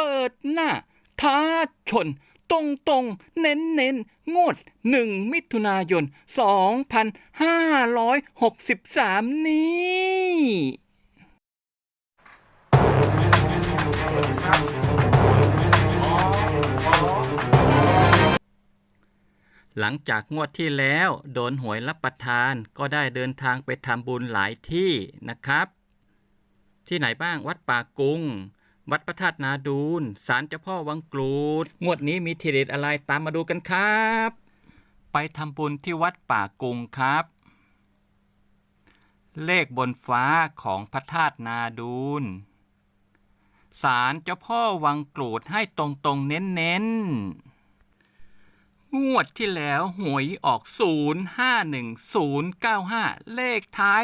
เปิดหน้า ท้าชน ตรงตรงเน้นเน้นงวดหนึ่งมิถุนายน 2563 นี้หลังจากงวดที่แล้วโดนหวยรับประทานก็ได้เดินทางไปทำบุญหลายที่นะครับ ที่ไหนบ้างวัดป่ากุง วัดพระธาตุนาดูนศาลเจ้าพ่อวังกรูด งวดนี้มีทีเด็ดอะไรตามมาดูกันครับ ไปทำบุญที่วัดป่ากุงครับ เลขบนฟ้าของพระธาตุนาดูนศาลเจ้าพ่อวังกรูดให้ตรงๆเน้นๆงวดที่แล้วหวยออก 051095 เลขท้าย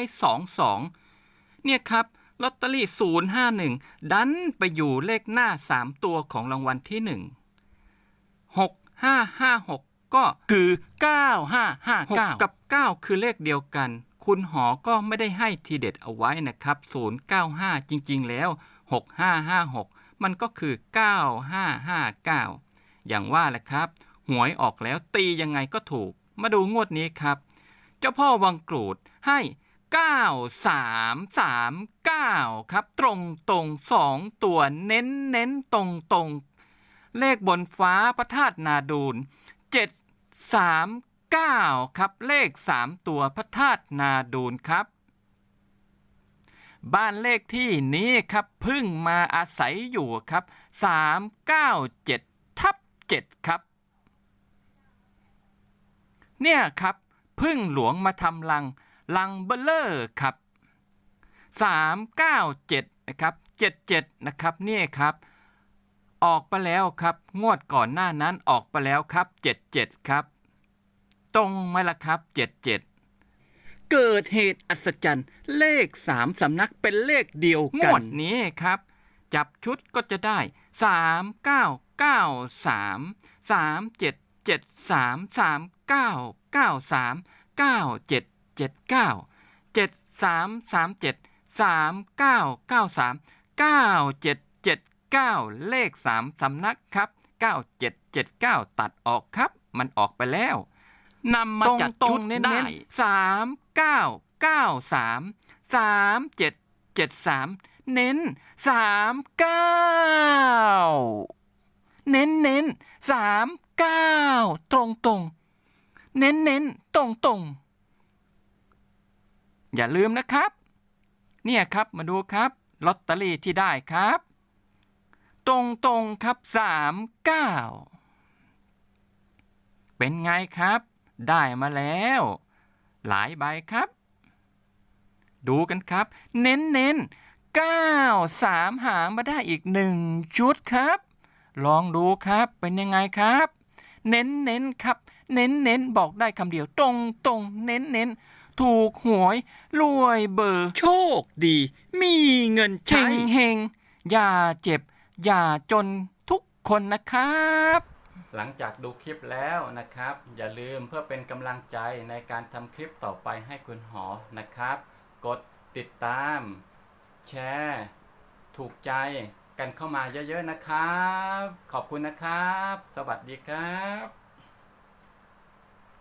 22 เนี่ยครับ ลอตเตอรี่ 051 ดันไปอยู่เลขหน้า 3 ตัวของรางวัลที่ 1 6556 ก็คือ 9559 กับ 9 คือเลขเดียวกัน คุณหอก็ไม่ได้ให้ทีเด็ดเอาไว้นะครับ 095 จริงๆแล้ว 6556 มันก็คือ 9559 อย่างว่าแหละครับ หวยออกแล้วตียังไงก็ถูก มาดูงวดนี้ครับ เจ้าพ่อวังกรูดให้ 9339 ครับ ตรงตรงสองตัวเน้นเน้นตรงตรงเลขบนฟ้าพระธาตุนาดูน739 ครับ เลข 3 ตัวพระธาตุนาดูนครับ บ้านเลขที่นี้ครับพึ่งมาอาศัยอยู่ครับ 397 ทับ 7 ครับ เนี่ยครับพึ่งหลวงมาทำรัง รังเบลเลอร์ครับ 397 นะครับ 77 นะครับนี่ครับออกไปแล้วครับงวดก่อนหน้านั้นออกไปแล้วครับ 77 ครับ ตรงไหมล่ะครับ 77 เกิดเหตุอัศจรรย์ เลข3สำนักเป็นเลขเดียวกัน งวดนี้ครับ จับชุดก็จะได้ 3 9 9 3 3 7 7 3 3 9 9 3 9 7 7 9 7 3 3 7 3 9 9 3 9 7 7 9 เลข 3 สำนักครับ 9 7 7 9 ตัดออกครับ มันออกไปแล้วนำมาจัดชุดเน้นๆสามเก้าเก้าสามสามเจ็ดเจ็ดสามเน้นสามเก้าเน้นเน้นสามเก้าตรงตรงเน้นเน้นตรงตรง อย่าลืมนะครับ เนี่ยครับมาดูครับลอตเตอรี่ที่ได้ครับ ตรงตรงครับสามเก้าเป็นไงครับ ได้มาแล้ว หลายใบครับ ดูกันครับ เน้นเน้นเก้าสามหางมาได้อีกหนึ่งชุดครับ ลองดูครับเป็นยังไงครับ เน้นเน้นครับ เน้นเน้นบอกได้คำเดียว ตรงตรงเน้นเน้น ถูกหวย รวยเบอร์ โชคดี มีเงินใช้เฮงเฮงอย่าเจ็บ อย่าจนทุกคนนะครับ หลังจากดูคลิปแล้วนะครับ อย่าลืมเพื่อเป็นกำลังใจในการทำคลิปต่อไปให้คุณหอนะครับ กดติดตาม แชร์ ถูกใจกันเข้ามาเยอะๆนะครับ ขอบคุณนะครับ สวัสดีครับ